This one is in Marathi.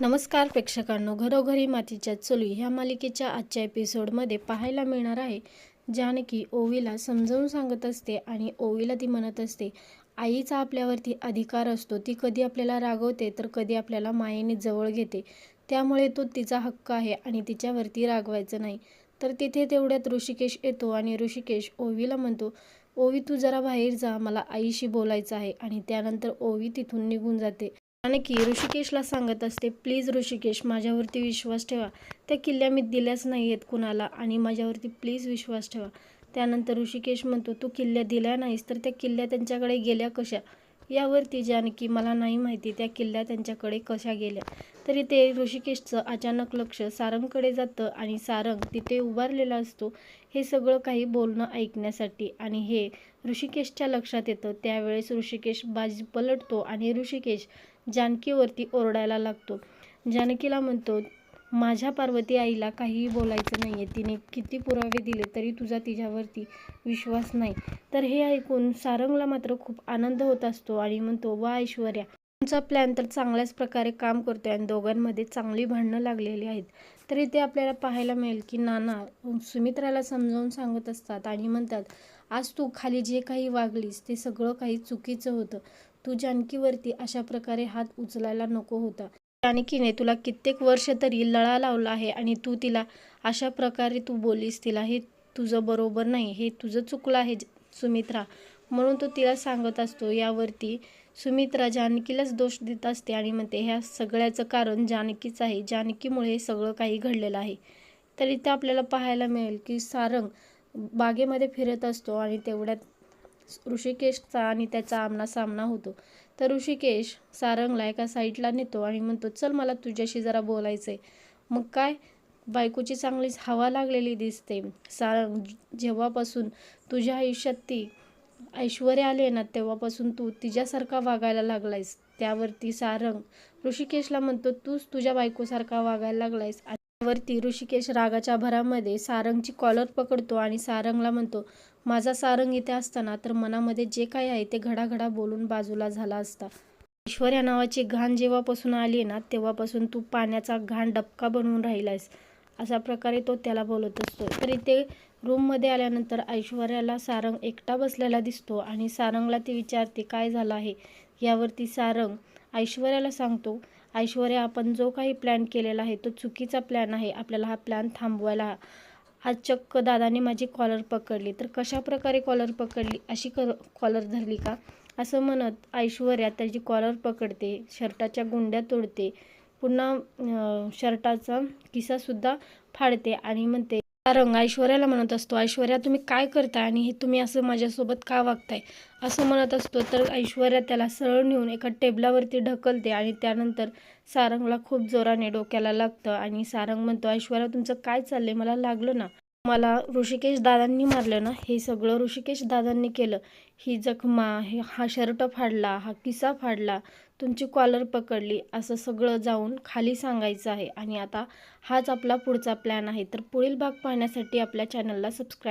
नमस्कार प्रेक्षकांनो घरोघरी मातीच्या चुली ह्या मालिकेच्या आजच्या एपिसोडमध्ये पाहायला मिळणार आहे जानकी ओवीला समजावून सांगत असते आणि ओवीला ती म्हणत असते आईचा आपल्यावरती अधिकार असतो ती कधी आपल्याला रागवते तर कधी आपल्याला मायेने जवळ घेते. त्यामुळे तो तिचा हक्क आहे आणि तिच्यावरती रागवायचं नाही. तर तिथे तेवढ्यात ऋषिकेश येतो आणि ऋषिकेश ओवीला म्हणतो ओवी तू जरा बाहेर जा मला आईशी बोलायचं आहे. आणि त्यानंतर ओवी तिथून निघून जाते. जानकी ऋषिकेशला सांगत असते प्लीज ऋषिकेश माझ्यावरती विश्वास ठेवा. त्या किल्ल्या मी दिल्याच नाही आहेत कुणाला आणि माझ्यावरती प्लीज विश्वास ठेवा. त्यानंतर ऋषिकेश म्हणतो तू किल्ल्या दिल्या नाहीस तर त्या किल्ल्या त्यांच्याकडे गेल्या कशा? यावरती जानकी मला नाही माहिती त्या किल्ल्या त्यांच्याकडे कशा गेल्या. तरी ते ऋषिकेशचं अचानक लक्ष सारंगकडे जातं आणि सारंग तिथे उभारलेला असतो हे सगळं काही बोलणं ऐकण्यासाठी. आणि हे ऋषिकेशच्या लक्षात येतं. त्यावेळेस ऋषिकेश बाजी पलटतो आणि ऋषिकेश जानकीवरती ओरडायला लागतो. जानकीला म्हणतो माझ्या पार्वती आईला काहीही बोलायचं नाही आहे तिने किती पुरावे दिले तरी तुझा तिच्यावरती विश्वास नाही. तर हे ऐकून सारंगला मात्र खूप आनंद होत असतो आणि म्हणतो वा ऐश्वर्या तुमचा प्लॅन तर चांगल्याच प्रकारे काम करतोय आणि दोघांमध्ये चांगली भांडणं लागलेली आहेत. तर इथे आपल्याला पाहायला मिळेल की नाना सुमित्राला समजावून सांगत असतात आणि म्हणतात आज तू खाली जे काही वागलीस ते सगळं काही चुकीचं होतं. तू जानकीवरती अशा प्रकारे हात उचलायला नको होता. जानकीने तुला कित्येक वर्ष तरी लळा लावला आहे आणि तू तिला अशा प्रकारे तू बोलीस तिला हे तुझं बरोबर नाही हे तुझं चुकलं आहे सुमित्रा. म्हणून तो तिला सांगत असतो यावरती सुमित्रा जानकीलाच दोष देत असते आणि म्हणते ह्या सगळ्याचं कारण जानकीच आहे. जानकीमुळे हे सगळं काही घडलेलं आहे. तर इथे आपल्याला पाहायला मिळेल की सारंग बागेमध्ये फिरत असतो आणि तेवढ्यात ऋषिकेशचा आणि त्याचा आमना सामना होतो. तर ऋषिकेश सारंगला एका साईडला नेतो आणि म्हणतो चल मला तुझ्याशी जरा बोलायचं आहे मग काय? बायकोची चांगलीच हवा लागलेली दिसते. सारंग जेव्हापासून तुझ्या आयुष्यात ती ऐश्वर्य आले ना तेव्हापासून तू तिच्यासारखा वागायला लागलायस. त्यावरती सारंग ऋषिकेशला म्हणतो तूच तुझ्या बायकोसारखा वागायला लागलायस. त्यावरती ऋषिकेश रागाच्या भरामध्ये सारंगची कॉलर पकडतो आणि सारंगला म्हणतो माझा सारंग इथे असताना तर मनामध्ये जे काही आहे ते घडाघडा बोलून बाजूला झाला असता. ऐश्वर्या नावाची घाण जेव्हापासून आली ना तेव्हापासून तू पाण्याचा घाण डबका बनवून राहिलायस. अशा प्रकारे तो त्याला बोलत असतो. तर इथे रूममध्ये आल्यानंतर ऐश्वर्याला सारंग एकटा बसलेला दिसतो आणि सारंगला ती विचारते काय झालं आहे? यावरती सारंग ऐश्वर्याला सांगतो ऐश्वर्या आपण जो काही प्लॅन केलेला आहे तो चुकीचा प्लॅन आहे. आपल्याला हा प्लॅन थांबवायला आज चक्क दादाने माझी कॉलर पकडली. तर कशा प्रकारे कॉलर पकडली? अशी क कॉलर धरली का? असं म्हणत ऐश्वर्या त्याची कॉलर पकडते शर्टाच्या गुंड्या तोडते पुन्हा शर्टाचा किसासुद्धा फाडते आणि म्हणते रंग ऐश्वर्याला म्हणत असतो ऐश्वर्या तुम्ही काय करताय आणि हे तुम्ही असं माझ्यासोबत का वागताय? असं म्हणत असतो. तर ऐश्वर्या त्याला सरळ नेऊन एका टेबलावरती ढकलते आणि त्यानंतर सारंगला खूप जोराने डोक्याला लागतं आणि सारंग म्हणतो ऐश्वर्या तुमचं काय चाललंय? मला लागलं ना. मला ऋषिकेश दादांनी मारलं ना. हे सगळं ऋषिकेश दादांनी केलं. ही जखमा हे हा शर्ट फाडला हा किसा फाडला तुमची कॉलर पकडली असं सगळं जाऊन खाली सांगायचं आहे. आणि आता हाच आपला पुढचा प्लॅन आहे. तर पुढील भाग पाहण्यासाठी आपल्या चॅनलला सबस्क्राईब